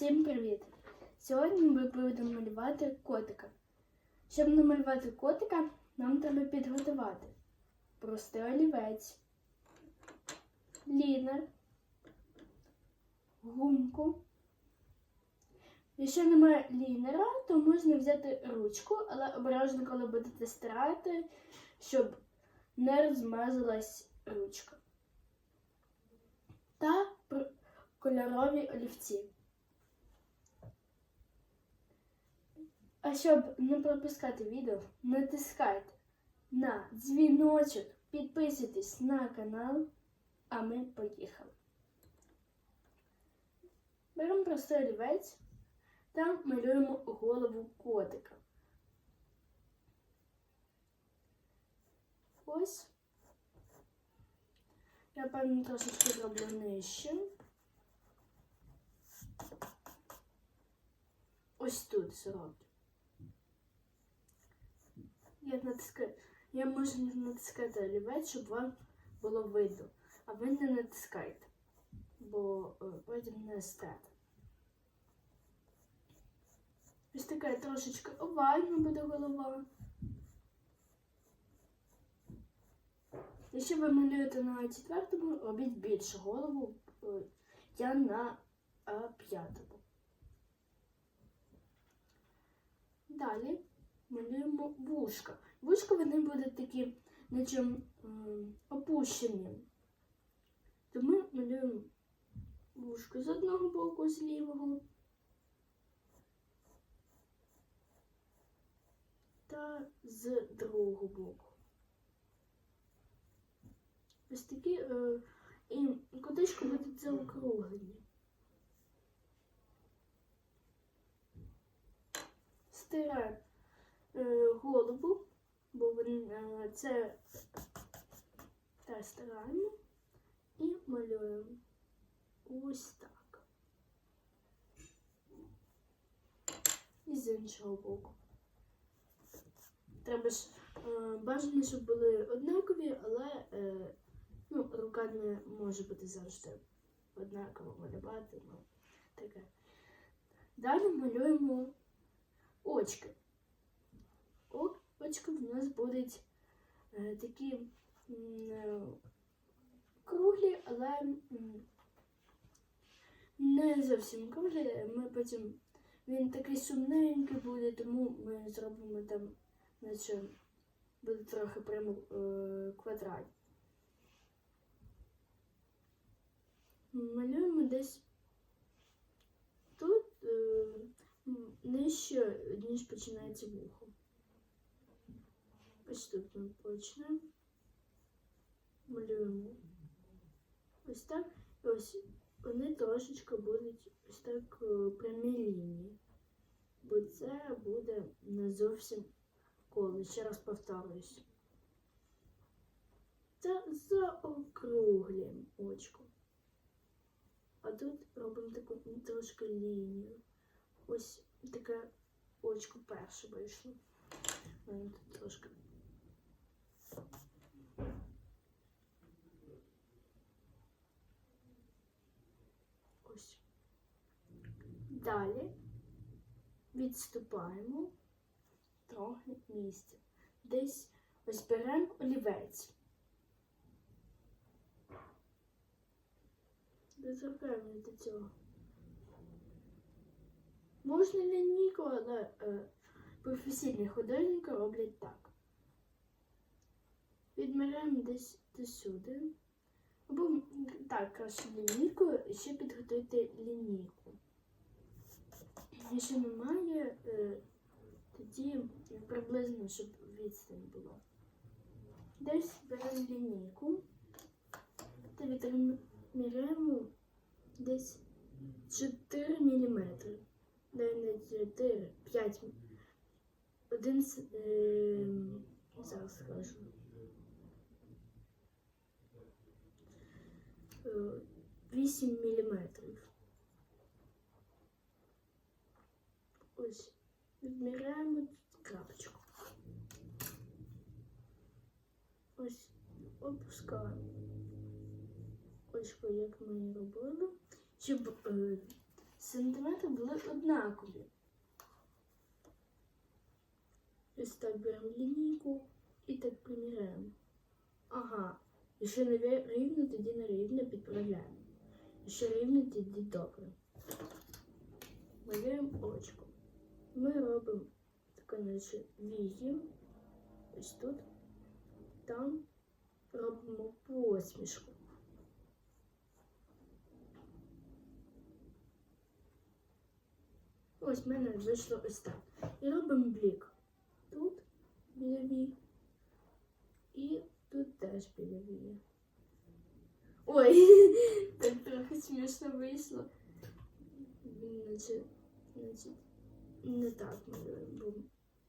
Всім привіт! Сьогодні ми будемо малювати котика. Щоб намалювати котика, нам треба підготувати простий олівець, лінер, гумку. Якщо немає лінера, то можна взяти ручку, але обережно, коли будете стирати, щоб не розмазалась ручка. Та кольорові олівці. А щоб не пропускати відео, натискайте на дзвіночок, підписуйтесь на канал, а ми поїхали. Беремо простий олівець та малюємо голову котика. Ось. Я певно трошечки зроблю нижче. Ось тут зроблю. Я натискаю. Я можу не натискати олівець, щоб вам було видно. А ви не натискайте, бо е, потім не стати. Ось така трошечки овальна буде голова. Якщо ви малюєте на четвертому, робіть більше голову. е, Я на е, п'ятому. Далі малюємо вушка. Вушка вони будуть такі, наче опущені. То ми малюємо вушко з одного боку, з лівого. Та з другого боку. Ось такі е, і куточки будуть заокруглені. Стираємо голову, бо е, це те стираємо і малюємо ось так. І з іншого боку. Треба ж е, бажано, щоб були однакові, але е, ну, рука не може бути завжди однаково малювати. Ну, таке. Далі малюємо очки. О, очки в нас будуть е, такі е, круглі, але не зовсім круглі. Ми потім він такий сумненький буде, тому ми зробимо там, наче буде трохи прямо е, квадрат. Малюємо десь тут нижче, ніж починається вухо. Ми почнемо. Малюємо ось так. І ось вони трошечки будуть ось так е, прямі лінії. Бо це буде не зовсім коло. Ще раз повторююсь. Це заокруглюємо очко. А тут робимо таку трошки лінію. Ось таке очко перше вийшло. Тут трошки. Ось. Далі відступаємо трохи місця. Десь ось беремо олівець. Доторкаємо до цього. Можна лінійку, але е, професійні художники роблять так. Відміряємо десь до сюди. Або так, краще лінійку, і ще підготуйте лінійку. Якщо немає, е, тоді приблизно, щоб відстань була. Десь беремо лінійку та відміряємо десь 4 мм. Не 4, 5 один е, зараз скажу. Е, 8 міліметрів. Ось відміряємо крапочку. Ось опускаємо. Ось як ми і робили. Щоб е, сантиметри були однакові. Ось так беремо лінійку і так приміряємо. Ага. Якщо не рівно, тоді не рівно підправляємо. Якщо рівно, тоді добре. Малюємо очко. Ми робимо наче вії. Ось тут. Там робимо посмішку. Ось в мене вийшло ось так. І робимо блік. Тут біля вій. І тут теж біля вії. Ой, так трохи смішно вийшло. Значить, значить, не так малюємо, бо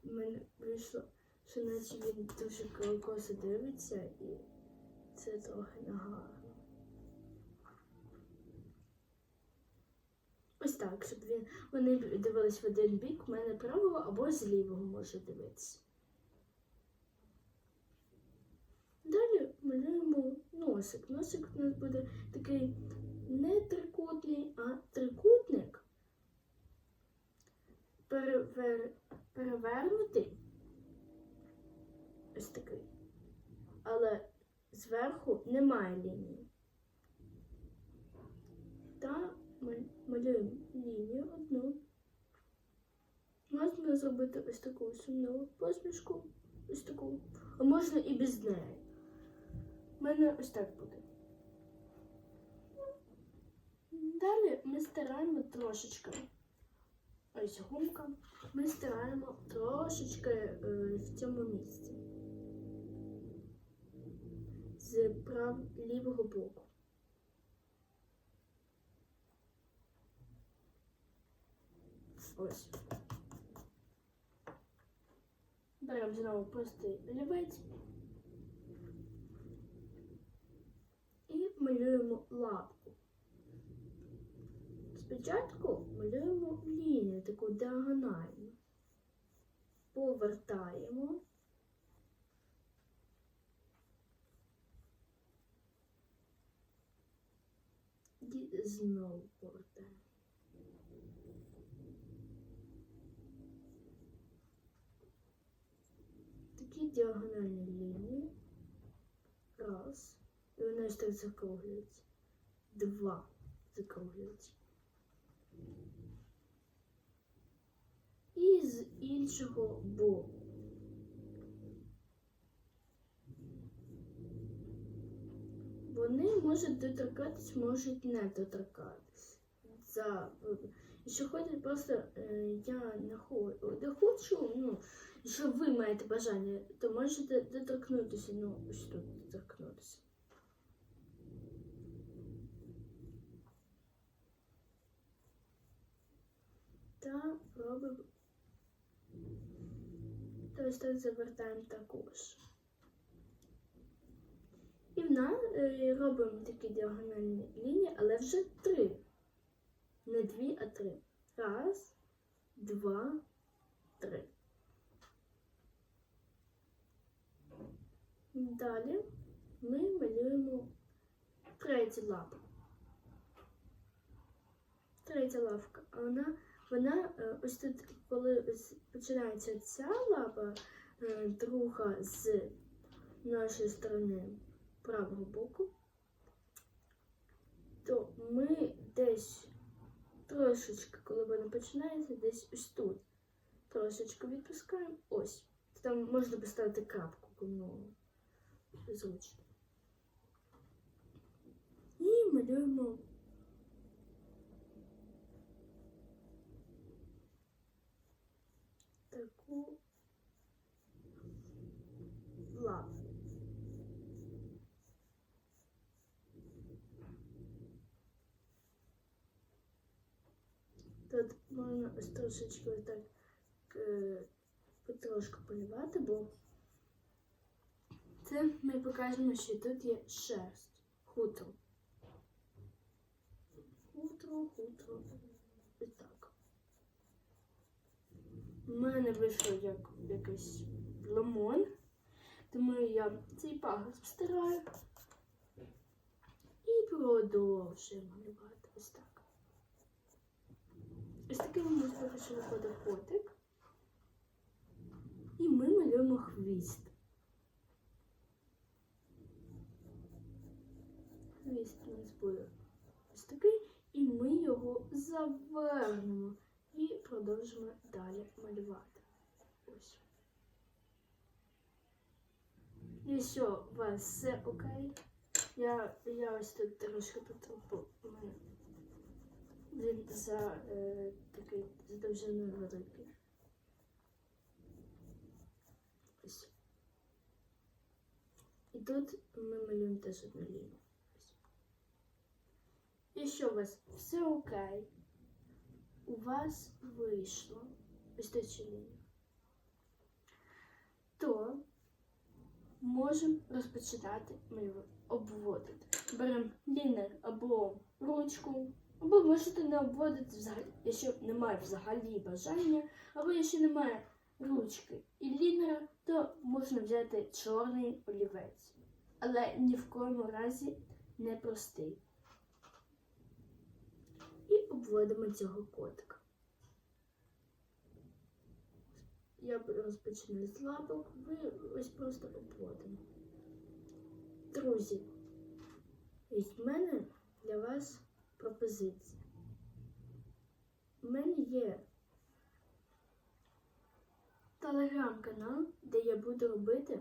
в мене вийшло, що наче він дуже косо дивиться і це трохи негарно. Ось так, щоб він, вони дивились в один бік, в мене правого або з лівого може дивитися. Далі малюємо носик. Носик у нас буде такий не трикутний, а трикутник. Перевер... Перевернутий. Ось такий. Але зверху немає лінії. Та малюємо лінію одну. Можна зробити ось таку сумну посмішку, ось таку, а можна і без неї. У мене ось так буде. Далі ми стираємо трошечки. Ось гумка. Ми стираємо трошечки е, в цьому місці. З прав лівого боку. Ось. Беремо знову простий олівець. І малюємо лапку. Спочатку малюємо лінію, таку діагональну. Повертаємо. І знову повертаємо. Такі діагональні лінії. Раз. І вони ось так закруглюються. Два закруглюються. І з іншого боку. Вони можуть доторкатись, можуть не доторкатись. За... Якщо ходять просто е, я не хочу, ну, якщо ви маєте бажання, то можете доторкнутися, ну, ось тут доторкнутися. Та робимо. Так завертаємо також. І в нас е, робимо такі діагональні лінії, але вже три. Не дві, а три. Раз, два, три. Далі ми малюємо третю лапу. Третя лапка. А вона, вона е, ось тут, коли починається ця лапа, е, друга з нашої сторони правого боку, то ми десь трошечки, коли вона починається, десь ось тут. Трошечки відпускаємо. Ось. Там можна поставити крапку, кому зручно. І малюємо таку лапу. Тут можна трошечки ось так е, потрошку полівати, бо це ми покажемо, що тут є шерсть, хутро. Хутро, хутро. І так. У мене вийшло як якийсь лимон, тому я цей пагорб стираю і продовжую малювати ось так. Ось такий у нас поки що виходить котик. І ми малюємо хвіст. Хвіст у нас буде ось такий, і ми його завернемо і продовжимо далі малювати. Ось. Якщо у вас все окей, я, я ось тут трошки потрапив. Він за е, такий за довжиною великий. Ось. І тут ми малюємо теж одну лінію. Якщо у вас все окей, у вас вийшло ось лінія, то можемо розпочинати малювати, обводити. Беремо лінер або ручку, або можете не обводити взагалі, якщо немає взагалі бажання, або якщо немає ручки і лінера, то можна взяти чорний олівець. Але ні в коєму разі не простий. І обводимо цього котика. Я розпочну з лапок, ви ось просто обводимо. Друзі, від мене для вас пропозиція. У мене є телеграм-канал, де я буду робити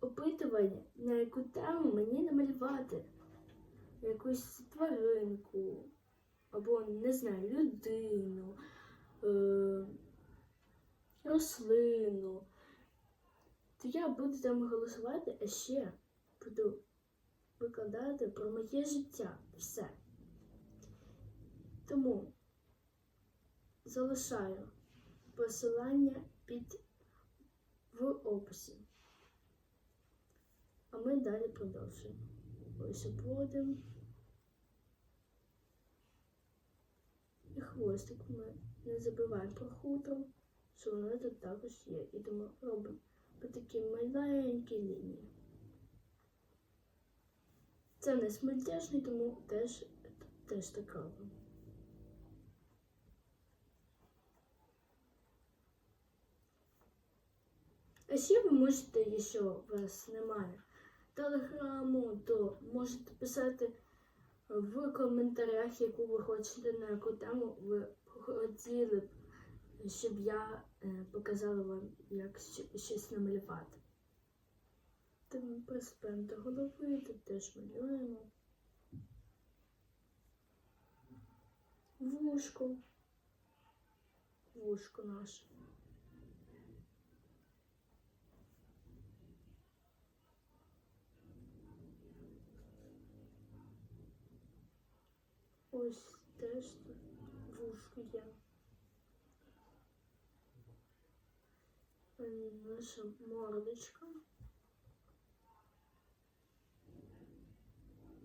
опитування, на яку тему мені намалювати якусь тваринку або, не знаю, людину, е- рослину. То я буду там голосувати, а ще буду викладати про моє життя. Все. Тому залишаю посилання під в описі. А ми далі продовжуємо. Ось обводимо. І хвостик ми не забуваємо про хутро, що воно тут також є. І тому робимо по такій маленькій лінії. Це не смертяшний, тому теж, теж так. А ще ви можете, якщо у вас немає телеграму, то можете писати в коментарях, яку ви хочете, на яку тему ви хотіли б, щоб я е, показала вам, як щось намалювати. Тому приступаємо до голови, тут теж малюємо. Вушко. Вушко наше. Ось теж тут вушко є. Наша мордочка.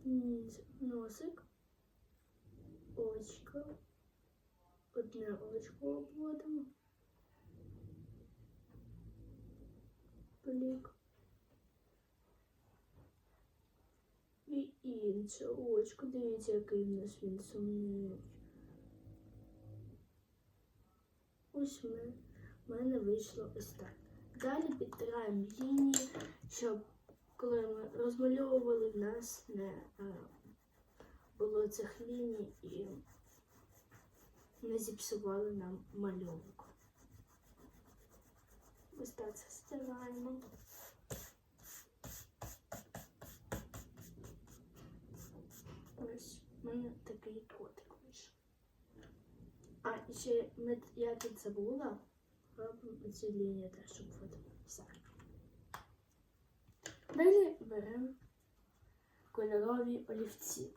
Носик. Очко. Одне очко обводимо. Блік. І інше очко. Дивіться, який в нас він сумний. Ось ми, в мене вийшло ось так. Далі підтираємо лінії, щоб коли ми розмальовували, в нас не е, було цих ліній і не зіпсували нам малюнок. Ось так це стираємо. Ось в мене такий котик вийшов. А, ще я тут забула, робимо ці лінії теж, щоб от все. Далі беремо кольорові олівці.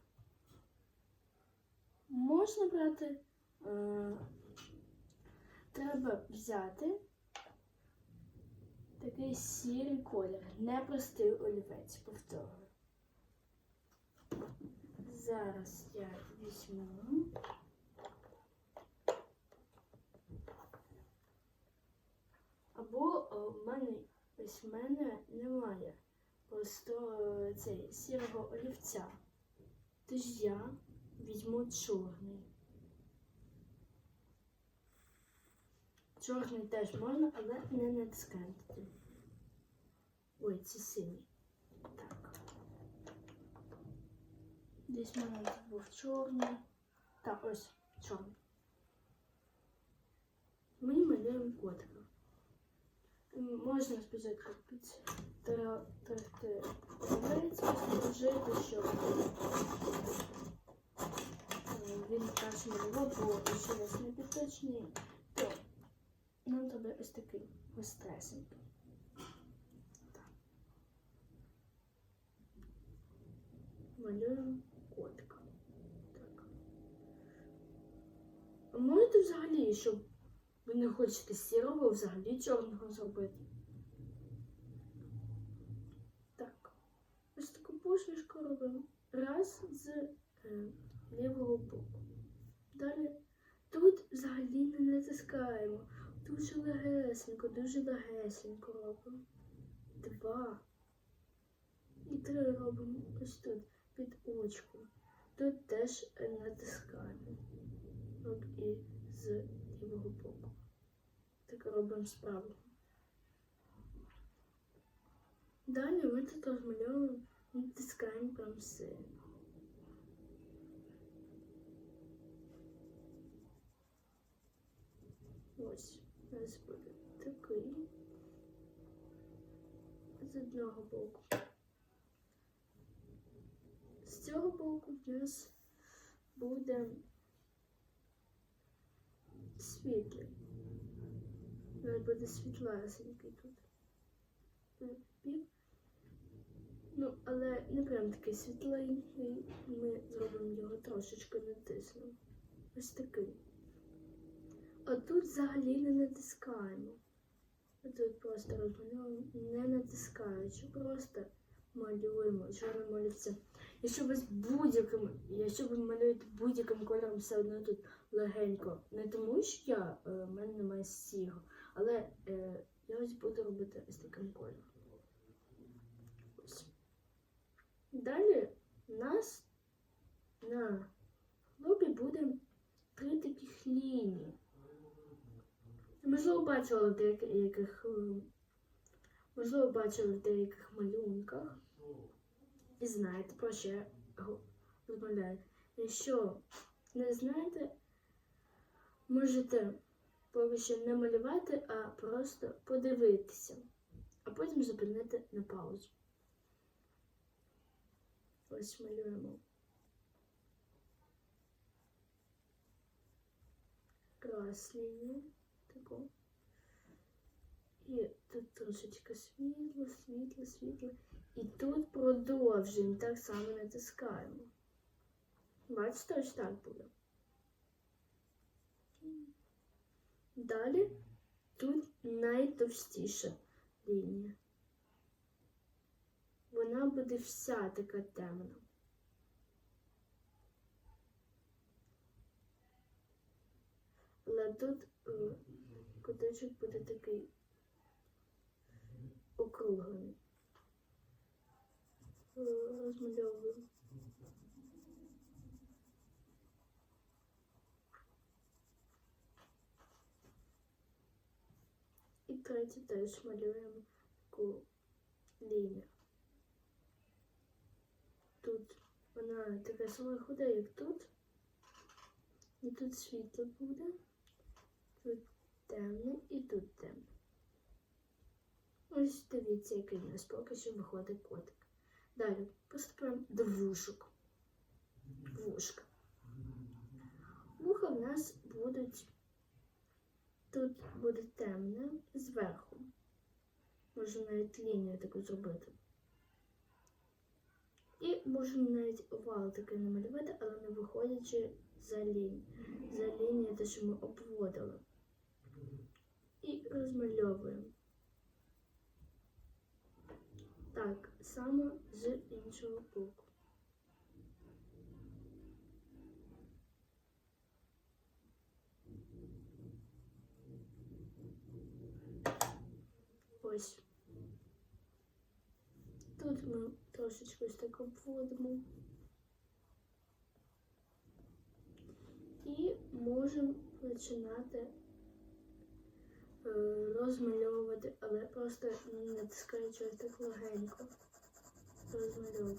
Можна брати, е, треба взяти такий сірий колір, непростий олівець, повторюю. Зараз я візьму. Або е, в мене ось в мене немає просто е, цей, сірого олівця. Тож я візьму чорний. Чорний теж можна, але не на натискати. Ой, ці сині. Так. Десь в мене був чорний. Так, ось чорний. Ми малюємо котика. Можна спочатку підтрати олівець, положити, щоб е, він краще малював, бо якщо у вас не підточний, то нам треба ось такий ось стресенький. Так. Малюємо котика. Так. Можете взагалі, щоб ви не хочете сірого, взагалі чорного зробити? Так. Ось таку посмішку робимо. Раз з е, лівого боку. Далі тут взагалі не натискаємо. Дуже легесенько, дуже легесенько робимо. Два. І три робимо ось тут, під очком. Тут теж е, натискаємо. От і з лівого боку. Так робимо справу. Далі ми тут розмальовуємо, натискаємо прям все. Ось у нас буде такий. З одного боку. З цього боку в нас буде світлий. Нас буде світлесенький тут. Ну, але не прям такий світленький. Ми зробимо його трошечки натиснемо. Ось такий. А тут взагалі не натискаємо. Тут просто розмальовуємо, не натискаючи, просто малюємо чорним олівцем. Якщо ви з будь-яким, якщо ви малюєте будь-яким кольором, все одно тут легенько. Не тому, що я, е, в мене немає сірого, але е, я ось буду робити ось таким кольором. Ось. Далі у нас на лобі буде три таких лінії. Можливо, бачили в деяких, можливо, бачили в деяких малюнках і знаєте, про що розмовляю. Якщо не знаєте, можете поки що не малювати, а просто подивитися, а потім зупинити на паузу. Ось малюємо. Крас лінію таку. І тут трошечки світло, світло, світло. І тут продовжуємо, так само натискаємо. Бачите, ось так буде. Далі тут найтовстіша лінія. Вона буде вся така темна. Але тут е, куточок буде такий округлений. Е, Розмальовуємо. І третю теж малюємо таку лінію. Тут вона така сама худа, як тут. І тут світло буде. Тут темне і тут темне. Ось дивіться, який у нас поки що виходить котик. Далі приступаємо до вушок. Вушка. Вуха в нас будуть. Тут буде темне зверху. Можна навіть лінію таку зробити. І можна навіть овал такий намалювати, але не виходячи за лінію. За лінію те, що ми обводили. І розмальовуємо. Так, само з іншого боку. Ось. Тут ми трошечки ось так обводимо. І можемо починати розмальовувати, але просто натискаючи ось так легенько. Розмальовуємо.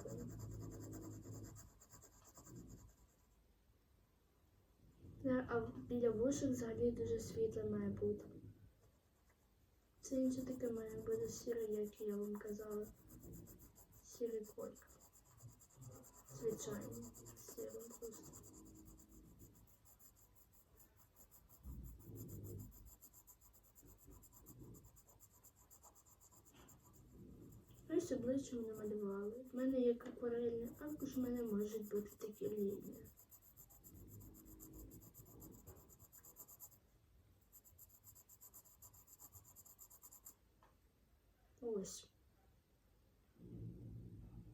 Е, А біля вушок взагалі дуже світле має бути. Це інше таке має бути сіре, як я вам казала. Сірий колір. Звичайно, сірий просто. Ось обличчя ми намалювали. В мене як акварельний аркуш, в мене можуть бути такі лінії. Ось.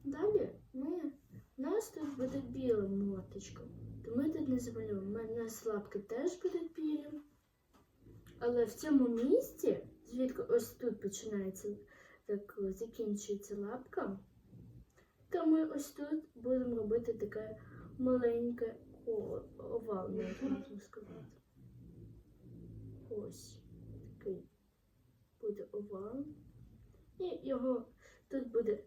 Далі ми, нас тут буде біла моточка. То ми тут не замалюємо. У нас лапки теж будуть білі. Але в цьому місці, звідки ось тут починається, так закінчується лапка, то ми ось тут будемо робити таке маленьке о- овал, як можна сказати. Ось такий буде овал. І його тут буде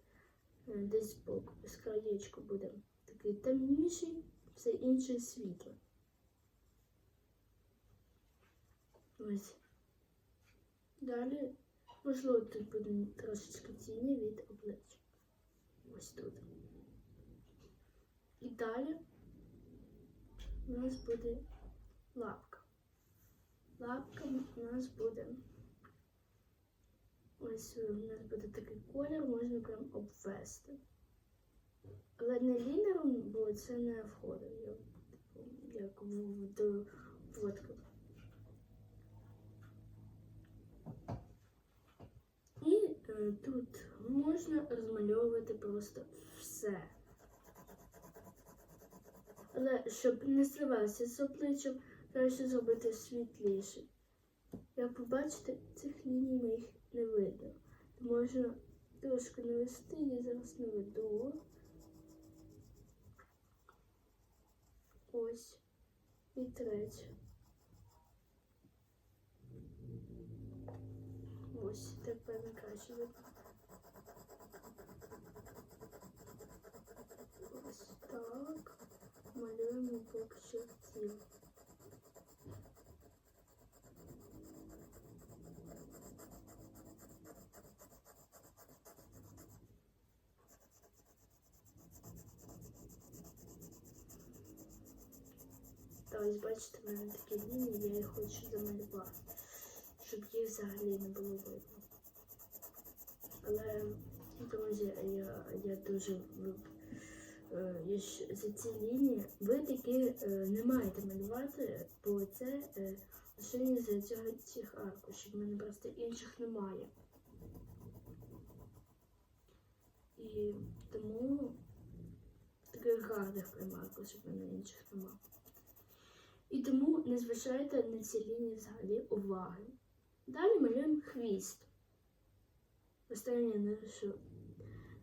е, десь збоку, з краєчку буде такий темніший, все інше світле. Ось. Далі, можливо, тут буде трошечки тіні від обличчя. Ось тут. І далі у нас буде лапка. Лапка у нас буде. Ось у нас буде такий колір, можна прям обвести. Але не лінером, бо це не входить як, типу, в водку. І е, тут можна розмальовувати просто все. Але щоб не зливався з обличчям, краще зробити світліше. Як ви бачите, цих ліній моїх не видно. Можна трошки навести, я зараз наведу. Ось. І третє. Ось, тепер краще. Ось так. Малюємо що тіло. Та ось бачите, в мене такі лінії, я їх хочу замалювати, щоб їх взагалі не було видно. Але, друзі, я, я дуже е, я ж- за ці лінії ви такі е, не маєте малювати, бо це е, лише за цього цих аркушів. У мене просто інших немає. І тому таких гарних прям аркушів в мене інших немає. І тому не зважайте на ці лінії взагалі уваги. Далі малюємо хвіст. Останнє нашу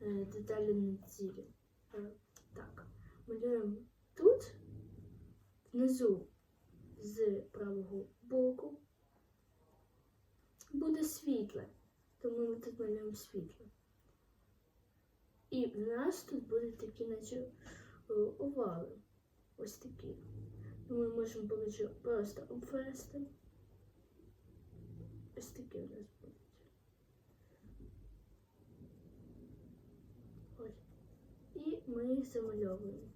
е, деталі на тілі. Е, так, малюємо тут, внизу з правого боку. Буде світле, тому ми тут малюємо світле. І в нас тут будуть такі, наче е, овали. Ось такі. Ми можемо просто обвести. Ось такі у нас будуть. Ось. І ми їх замальовуємо.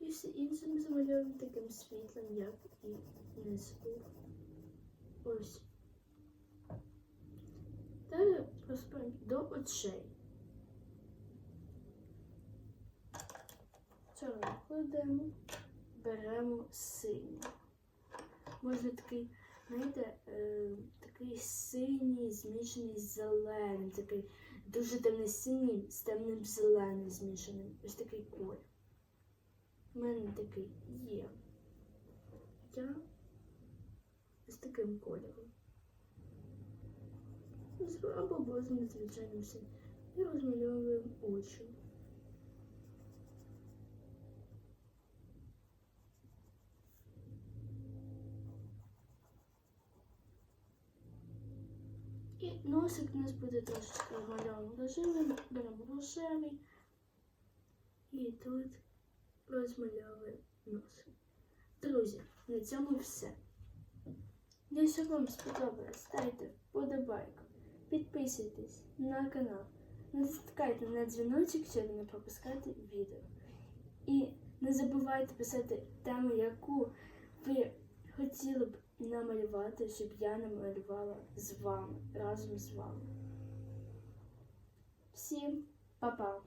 І все інше ми замальовуємо таким світлом, як і внизу. Ось. Далі розповім до очей. Чорно кладемо, беремо синій. Можна такий, знаєте, е, такий синій, змішаний з зеленим, такий дуже темний синій з темним зеленим змішаним. Ось такий колір. У мене такий є. Я з таким кольором. З- або близьким звичайним синім. І розмальовуємо очі. І носик у нас буде трошечки рожевий, беремо рожевий. І тут розмальовуємо носик. Друзі, на цьому все. Якщо вам сподобалось, ставте вподобайку, підписуйтесь на канал, натискайте на дзвіночок, щоб не пропускати відео. І не забувайте писати тему, яку ви хотіли б намалювати, щоб я намалювала з вами, разом з вами. Всім па-па!